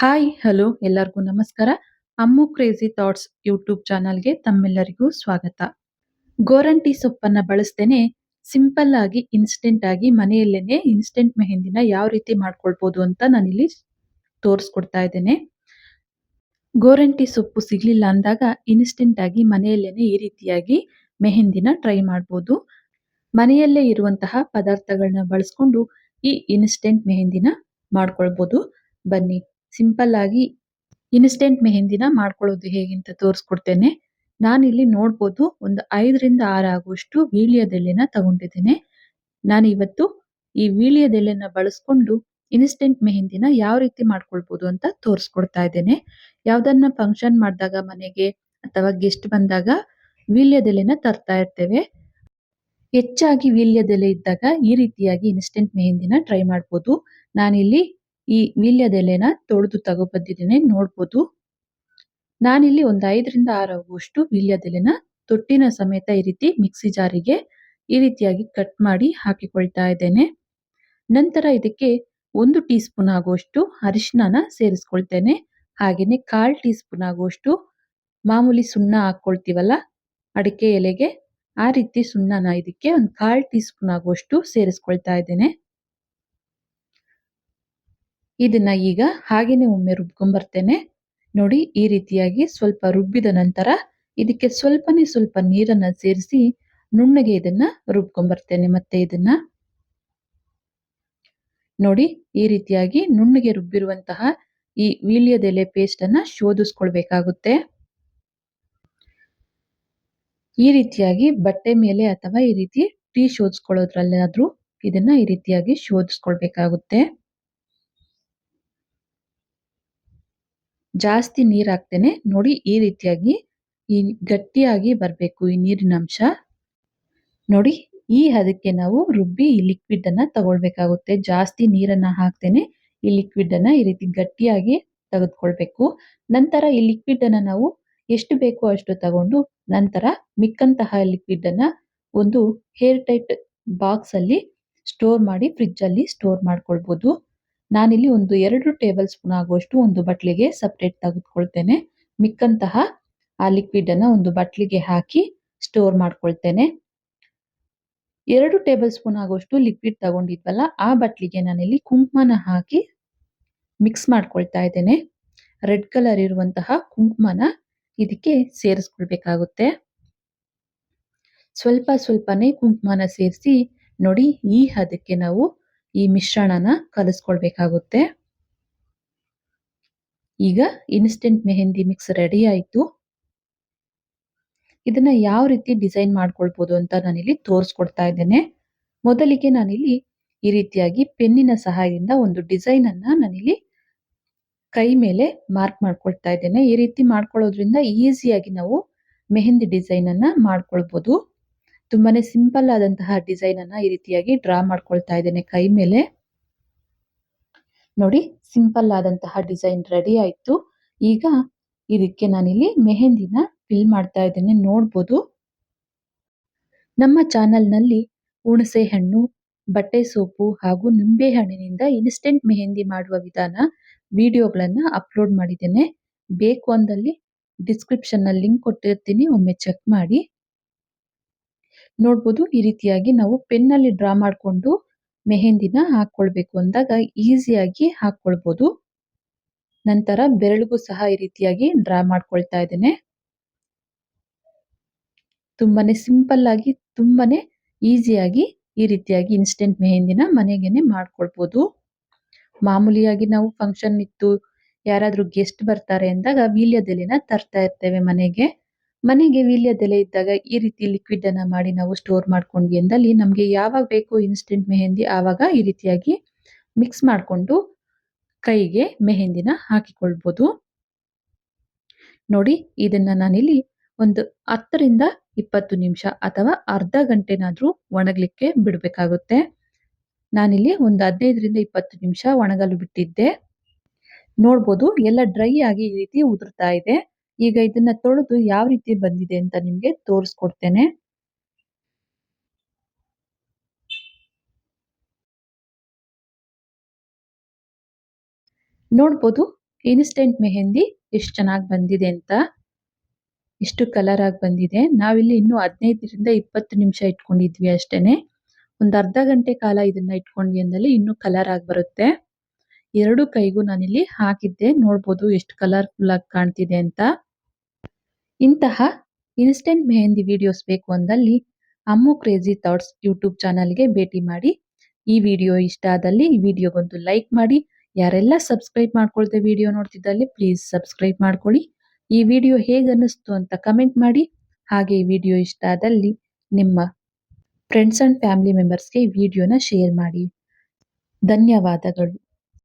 Hi, hello, ಎಲ್ಲರಿಗೂ ನಮಸ್ಕಾರ. ಅಮ್ಮು crazy thoughts YouTube ಚಾನಲ್ಗೆ ತಮ್ಮೆಲ್ಲರಿಗೂ ಸ್ವಾಗತ. ಗೋರಂಟಿ ಸೊಪ್ಪನ್ನ ಬಳಸ್ತೇನೆ ಸಿಂಪಲ್ ಆಗಿ, ಇನ್ಸ್ಟೆಂಟ್ ಆಗಿ ಮನೆಯಲ್ಲೇನೆ ಇನ್ಸ್ಟೆಂಟ್ ಮೆಹಂದಿನ ಯಾವ ರೀತಿ ಮಾಡ್ಕೊಳ್ಬೋದು ಅಂತ ನಾನಿಲ್ಲಿ ತೋರಿಸ್ಕೊಡ್ತಾ ಇದ್ದೇನೆ. ಗೋರಂಟಿ ಸೊಪ್ಪು ಸಿಗಲಿಲ್ಲ ಅಂದಾಗ ಇನ್ಸ್ಟೆಂಟ್ ಆಗಿ ಮನೆಯಲ್ಲೇನೆ ಈ ರೀತಿಯಾಗಿ ಮೆಹಂದಿನ ಟ್ರೈ ಮಾಡ್ಬೋದು. ಮನೆಯಲ್ಲೇ ಇರುವಂತಹ ಪದಾರ್ಥಗಳನ್ನ ಬಳಸ್ಕೊಂಡು ಈ ಇನ್ಸ್ಟೆಂಟ್ ಮೆಹಂದಿನ ಮಾಡ್ಕೊಳ್ಬೋದು. ಬನ್ನಿ. ಸಿಂಪಲ್ ಆಗಿ ಇನ್ಸ್ಟೆಂಟ್ ಮೆಹಂದಿನ ಮಾಡ್ಕೊಳ್ಳೋದು ಹೇಗೆ ಅಂತ ತೋರಿಸ್ಕೊಡ್ತೇನೆ. ನಾನಿಲ್ಲಿ ನೋಡ್ಬೋದು ಒಂದು ಐದರಿಂದ ಆರು ಆಗುವಷ್ಟು ವೀಳ್ಯದೆಲೆನ ತಗೊಂಡಿದ್ದೇನೆ. ನಾನು ಇವತ್ತು ಈ ವೀಳ್ಯದೆಲೆನ ಬಳಸ್ಕೊಂಡು ಇನ್ಸ್ಟೆಂಟ್ ಮೆಹಂದಿನ ಯಾವ ರೀತಿ ಮಾಡ್ಕೊಳ್ಬೋದು ಅಂತ ತೋರಿಸ್ಕೊಡ್ತಾ ಇದ್ದೇನೆ. ಯಾವ್ದನ್ನ ಫಂಕ್ಷನ್ ಮಾಡಿದಾಗ ಮನೆಗೆ ಅಥವಾ ಗೆಸ್ಟ್ ಬಂದಾಗ ವೀಳ್ಯದೆಲೆನ ತರ್ತಾ ಇರ್ತೇವೆ. ಹೆಚ್ಚಾಗಿ ವೀಳ್ಯದೆಲೆ ಇದ್ದಾಗ ಈ ರೀತಿಯಾಗಿ ಇನ್ಸ್ಟೆಂಟ್ ಮೆಹಂದಿನ ಟ್ರೈ ಮಾಡ್ಬೋದು. ನಾನಿಲ್ಲಿ ಈ ವೀಳ್ಯದೆಲೆನ ತೊಳೆದು ತಗೊಬಂದಿದ್ದೇನೆ, ನೋಡ್ಬೋದು. ನಾನಿಲ್ಲಿ ಒಂದು ಐದರಿಂದ ಆರು ಆಗುವಷ್ಟು ವೀಳ್ಯದೆಲೆನ ತೊಟ್ಟಿನ ಸಮೇತ ಈ ರೀತಿ ಮಿಕ್ಸಿ ಜಾರಿಗೆ ಈ ರೀತಿಯಾಗಿ ಕಟ್ ಮಾಡಿ ಹಾಕಿಕೊಳ್ತಾ ಇದ್ದೇನೆ. ನಂತರ ಇದಕ್ಕೆ ಒಂದು ಟೀ ಸ್ಪೂನ್ ಆಗುವಷ್ಟು ಅರಿಶಿನ ಸೇರಿಸ್ಕೊಳ್ತೇನೆ. ಹಾಗೆಯೇ ಕಾಲ್ ಟೀ ಸ್ಪೂನ್ ಆಗುವಷ್ಟು ಮಾಮೂಲಿ ಸುಣ್ಣ ಹಾಕೊಳ್ತೀವಲ್ಲ ಅಡಿಕೆ ಎಲೆಗೆ ಆ ರೀತಿ ಸುಣ್ಣನ ಇದಕ್ಕೆ ಒಂದು ಕಾಲ್ ಟೀ ಸ್ಪೂನ್ ಆಗುವಷ್ಟು ಸೇರಿಸ್ಕೊಳ್ತಾ ಇದ್ದೇನೆ. ಇದನ್ನ ಈಗ ಹಾಗೇನೆ ಒಮ್ಮೆ ರುಬ್ಕೊಂಬರ್ತೇನೆ. ನೋಡಿ, ಈ ರೀತಿಯಾಗಿ ಸ್ವಲ್ಪ ರುಬ್ಬಿದ ನಂತರ ಇದಕ್ಕೆ ಸ್ವಲ್ಪನೇ ಸ್ವಲ್ಪ ನೀರನ್ನ ಸೇರಿಸಿ ನುಣ್ಣಗೆ ಇದನ್ನ ರುಬ್ಕೊಂಬರ್ತೇನೆ ಮತ್ತೆ ಇದನ್ನ. ನೋಡಿ, ಈ ರೀತಿಯಾಗಿ ನುಣ್ಣಗೆ ರುಬ್ಬಿರುವಂತಹ ಈ ವೀಳ್ಯದೆಲೆ ಪೇಸ್ಟ್ ಅನ್ನ ಶೋಧಿಸ್ಕೊಳ್ಬೇಕಾಗುತ್ತೆ. ಈ ರೀತಿಯಾಗಿ ಬಟ್ಟೆ ಮೇಲೆ ಅಥವಾ ಈ ರೀತಿ ಟೀ ಶೋಧಿಸ್ಕೊಳ್ಳೋದ್ರಲ್ಲಾದ್ರೂ ಇದನ್ನ ಈ ರೀತಿಯಾಗಿ ಶೋಧಿಸ್ಕೊಳ್ಬೇಕಾಗುತ್ತೆ. ಜಾಸ್ತಿ ನೀರ್ ಹಾಕ್ತೇನೆ ನೋಡಿ, ಈ ರೀತಿಯಾಗಿ, ಈ ಗಟ್ಟಿಯಾಗಿ ಬರಬೇಕು ಈ ನೀರಿನ ಅಂಶ. ನೋಡಿ, ಈ ಹದಕ್ಕೆ ನಾವು ರುಬ್ಬಿ ಈ ಲಿಕ್ವಿಡ್ ಅನ್ನ ತಗೊಳ್ಬೇಕಾಗುತ್ತೆ. ಜಾಸ್ತಿ ನೀರನ್ನ ಹಾಕ್ತೇನೆ. ಈ ಲಿಕ್ವಿಡ್ ಅನ್ನ ಈ ರೀತಿ ಗಟ್ಟಿಯಾಗಿ ತೆಗೆದುಕೊಳ್ಬೇಕು. ನಂತರ ಈ ಲಿಕ್ವಿಡ್ ಅನ್ನ ನಾವು ಎಷ್ಟು ಬೇಕೋ ಅಷ್ಟು ತಗೊಂಡು, ನಂತರ ಮಿಕ್ಕಂತಹ ಲಿಕ್ವಿಡ್ ಅನ್ನ ಒಂದು ಹೇರ್ ಟೈಟ್ ಬಾಕ್ಸ್ ಅಲ್ಲಿ ಸ್ಟೋರ್ ಮಾಡಿ ಫ್ರಿಡ್ಜ್ ಅಲ್ಲಿ ಸ್ಟೋರ್ ಮಾಡ್ಕೊಳ್ಬಹುದು ನಾನಿಲ್ಲಿ ಒಂದು ಎರಡು ಟೇಬಲ್ ಸ್ಪೂನ್ ಆಗುವಷ್ಟು ಒಂದು ಬಟ್ಲಿಗೆ ಸಪ್ರೇಟ್ ತೆಗೆದುಕೊಳ್ತೇನೆ. ಮಿಕ್ಕಂತಹ ಆ ಲಿಕ್ವಿಡ್ ಅನ್ನ ಒಂದು ಬಟ್ಲಿಗೆ ಹಾಕಿ ಸ್ಟೋರ್ ಮಾಡ್ಕೊಳ್ತೇನೆ. ಎರಡು ಟೇಬಲ್ ಸ್ಪೂನ್ ಆಗುವಷ್ಟು ಲಿಕ್ವಿಡ್ ತಗೊಂಡಿದ್ವಲ್ಲ, ಆ ಬಟ್ಲಿಗೆ ನಾನಿಲ್ಲಿ ಕುಂಕುಮನ ಹಾಕಿ ಮಿಕ್ಸ್ ಮಾಡ್ಕೊಳ್ತಾ ಇದ್ದೇನೆ. ರೆಡ್ ಕಲರ್ ಇರುವಂತಹ ಕುಂಕುಮನ ಇದಕ್ಕೆ ಸೇರಿಸ್ಕೊಳ್ಬೇಕಾಗುತ್ತೆ. ಸ್ವಲ್ಪ ಸ್ವಲ್ಪನೇ ಕುಂಕುಮನ ಸೇರಿಸಿ ನೋಡಿ ಈ ಹದಕ್ಕೆ ನಾವು ಈ ಮಿಶ್ರಣನ ಕಲಿಸ್ಕೊಳ್ಬೇಕಾಗುತ್ತೆ. ಈಗ ಇನ್ಸ್ಟೆಂಟ್ ಮೆಹಂದಿ ಮಿಕ್ಸ್ ರೆಡಿ ಆಯಿತು. ಇದನ್ನ ಯಾವ ರೀತಿ ಡಿಸೈನ್ ಮಾಡ್ಕೊಳ್ಬೋದು ಅಂತ ನಾನಿಲ್ಲಿ ತೋರಿಸ್ಕೊಡ್ತಾ ಇದ್ದೇನೆ. ಮೊದಲಿಗೆ ನಾನಿಲ್ಲಿ ಈ ರೀತಿಯಾಗಿ ಪೆನ್ನಿನ ಸಹಾಯದಿಂದ ಒಂದು ಡಿಸೈನ್ ಅನ್ನ ನಾನಿಲ್ಲಿ ಕೈ ಮೇಲೆ ಮಾರ್ಕ್ ಮಾಡ್ಕೊಳ್ತಾ ಇದ್ದೇನೆ. ಈ ರೀತಿ ಮಾಡ್ಕೊಳ್ಳೋದ್ರಿಂದ ಈಸಿಯಾಗಿ ನಾವು ಮೆಹಂದಿ ಡಿಸೈನ್ ಅನ್ನ ಮಾಡ್ಕೊಳ್ಬಹುದು ತುಂಬಾನೇ ಸಿಂಪಲ್ ಆದಂತಹ ಡಿಸೈನ್ ಅನ್ನ ಈ ರೀತಿಯಾಗಿ ಡ್ರಾ ಮಾಡ್ಕೊಳ್ತಾ ಇದ್ದೇನೆ ಕೈ ಮೇಲೆ. ನೋಡಿ, ಸಿಂಪಲ್ ಆದಂತಹ ಡಿಸೈನ್ ರೆಡಿ ಆಯ್ತು. ಈಗ ಇದಕ್ಕೆ ನಾನಿಲ್ಲಿ ಮೆಹಂದಿನ ಫಿಲ್ ಮಾಡ್ತಾ ಇದ್ದೇನೆ, ನೋಡ್ಬೋದು. ನಮ್ಮ ಚಾನೆಲ್ನಲ್ಲಿ ಹುಣಸೆ ಹಣ್ಣು, ಬಟ್ಟೆ ಸೋಪು ಹಾಗೂ ನಿಂಬೆ ಹಣ್ಣಿನಿಂದ ಇನ್ಸ್ಟೆಂಟ್ ಮೆಹಂದಿ ಮಾಡುವ ವಿಧಾನ ವಿಡಿಯೋಗಳನ್ನ ಅಪ್ಲೋಡ್ ಮಾಡಿದ್ದೇನೆ. ಬೇಕು ಅಂದಲ್ಲಿ ಡಿಸ್ಕ್ರಿಪ್ಷನ್ನಲ್ಲಿ ಲಿಂಕ್ ಕೊಟ್ಟಿರ್ತೀನಿ, ಒಮ್ಮೆ ಚೆಕ್ ಮಾಡಿ. ನೋಡ್ಬೋದು ಈ ರೀತಿಯಾಗಿ ನಾವು ಪೆನ್ನಲ್ಲಿ ಡ್ರಾ ಮಾಡಿಕೊಂಡು ಮೆಹೆಂದಿನ ಹಾಕೊಳ್ಬೇಕು ಅಂದಾಗ ಈಸಿಯಾಗಿ ಹಾಕೊಳ್ಬೋದು ನಂತರ ಬೆರಳಿಗೂ ಸಹ ಈ ರೀತಿಯಾಗಿ ಡ್ರಾ ಮಾಡ್ಕೊಳ್ತಾ ಇದ್ದೇನೆ. ತುಂಬಾನೇ ಸಿಂಪಲ್ ಆಗಿ ತುಂಬಾನೇ ಈಸಿಯಾಗಿ ಈ ರೀತಿಯಾಗಿ ಇನ್ಸ್ಟೆಂಟ್ ಮೆಹೆಂದಿನ ಮನೆಗೇನೆ ಮಾಡ್ಕೊಳ್ಬೋದು. ಮಾಮೂಲಿಯಾಗಿ ನಾವು ಫಂಕ್ಷನ್ ಇತ್ತು, ಯಾರಾದರೂ ಗೆಸ್ಟ್ ಬರ್ತಾರೆ ಅಂದಾಗ ವೀಳ್ಯದೆಲೆನ ತರ್ತಾ ಇರ್ತೇವೆ ಮನೆಗೆ. ಮನೆಗೆ ವೀಳ್ಯದೆಲೆ ಇದ್ದಾಗ ಈ ರೀತಿ ಲಿಕ್ವಿಡ್ ಅನ್ನ ಮಾಡಿ ನಾವು ಸ್ಟೋರ್ ಮಾಡ್ಕೊಂಡ್ವಿ ಎಂದಲ್ಲಿ ನಮಗೆ ಯಾವಾಗ ಬೇಕು ಇನ್ಸ್ಟೆಂಟ್ ಮೆಹಂದಿ ಆವಾಗ ಈ ರೀತಿಯಾಗಿ ಮಿಕ್ಸ್ ಮಾಡಿಕೊಂಡು ಕೈಗೆ ಮೆಹೆಂದಿನ ಹಾಕಿಕೊಳ್ಬೋದು. ನೋಡಿ, ಇದನ್ನ ನಾನಿಲ್ಲಿ ಒಂದು ಹತ್ತರಿಂದ ಇಪ್ಪತ್ತು ನಿಮಿಷ ಅಥವಾ ಅರ್ಧ ಗಂಟೆನಾದ್ರೂ ಒಣಗಲಿಕ್ಕೆ ಬಿಡಬೇಕಾಗುತ್ತೆ. ನಾನಿಲ್ಲಿ ಒಂದು ಹದಿನೈದರಿಂದ ಇಪ್ಪತ್ತು ನಿಮಿಷ ಒಣಗಲು ಬಿಟ್ಟಿದ್ದೆ. ನೋಡ್ಬೋದು, ಎಲ್ಲ ಡ್ರೈ ಆಗಿ ಈ ರೀತಿ ಉದುರ್ತಾ ಇದೆ. ಈಗ ಇದನ್ನ ತೊಳೆದು ಯಾವ ರೀತಿ ಬಂದಿದೆ ಅಂತ ನಿಮ್ಗೆ ತೋರಿಸ್ಕೊಡ್ತೇನೆ. ನೋಡ್ಬೋದು, ಇನ್ಸ್ಟೆಂಟ್ ಮೆಹಂದಿ ಎಷ್ಟು ಚೆನ್ನಾಗಿ ಬಂದಿದೆ ಅಂತ. ಎಷ್ಟು ಕಲರ್ ಆಗಿ ಬಂದಿದೆ. ನಾವಿಲ್ಲಿ ಇನ್ನು ಹದಿನೈದರಿಂದ ಇಪ್ಪತ್ತು ನಿಮಿಷ ಇಟ್ಕೊಂಡಿದ್ವಿ ಅಷ್ಟೇನೆ. ಒಂದು ಅರ್ಧ ಗಂಟೆ ಕಾಲ ಇದನ್ನ ಇಟ್ಕೊಂಡ್ವಿ ಅಂದಲ್ಲಿ ಇನ್ನೂ ಕಲರ್ ಆಗಿ ಬರುತ್ತೆ. ಎರಡು ಕೈಗೂ ನಾನಿಲ್ಲಿ ಹಾಕಿದ್ದೆ. ನೋಡ್ಬೋದು ಎಷ್ಟು ಕಲರ್ಫುಲ್ ಆಗಿ ಕಾಣ್ತಿದೆ ಅಂತ. ಇಂತಹ ಇನ್ಸ್ಟೆಂಟ್ ಮೆಹಂದಿ ವಿಡಿಯೋಸ್ ಬೇಕು ಅಂದಲ್ಲಿ ಅಮ್ಮು ಕ್ರೇಜಿ ಥಾಟ್ಸ್ ಯೂಟ್ಯೂಬ್ ಚಾನಲ್ಗೆ ಭೇಟಿ ಮಾಡಿ. ಈ ವಿಡಿಯೋ ಇಷ್ಟ ಆದಲ್ಲಿ ಈ ವಿಡಿಯೋಗೊಂದು ಲೈಕ್ ಮಾಡಿ. ಯಾರೆಲ್ಲ ಸಬ್ಸ್ಕ್ರೈಬ್ ಮಾಡ್ಕೊಳ್ದೆ ವಿಡಿಯೋ ನೋಡ್ತಿದ್ದಲ್ಲಿ ಪ್ಲೀಸ್ ಸಬ್ಸ್ಕ್ರೈಬ್ ಮಾಡ್ಕೊಳ್ಳಿ. ಈ ವಿಡಿಯೋ ಹೇಗೆ ಅನ್ನಿಸ್ತು ಅಂತ ಕಮೆಂಟ್ ಮಾಡಿ. ಹಾಗೆ ಈ ವಿಡಿಯೋ ಇಷ್ಟ ಆದಲ್ಲಿ ನಿಮ್ಮ ಫ್ರೆಂಡ್ಸ್ ಅಂಡ್ ಫ್ಯಾಮಿಲಿ ಮೆಂಬರ್ಸ್ಗೆ ಈ ವಿಡಿಯೋನ ಶೇರ್ ಮಾಡಿ. ಧನ್ಯವಾದಗಳು.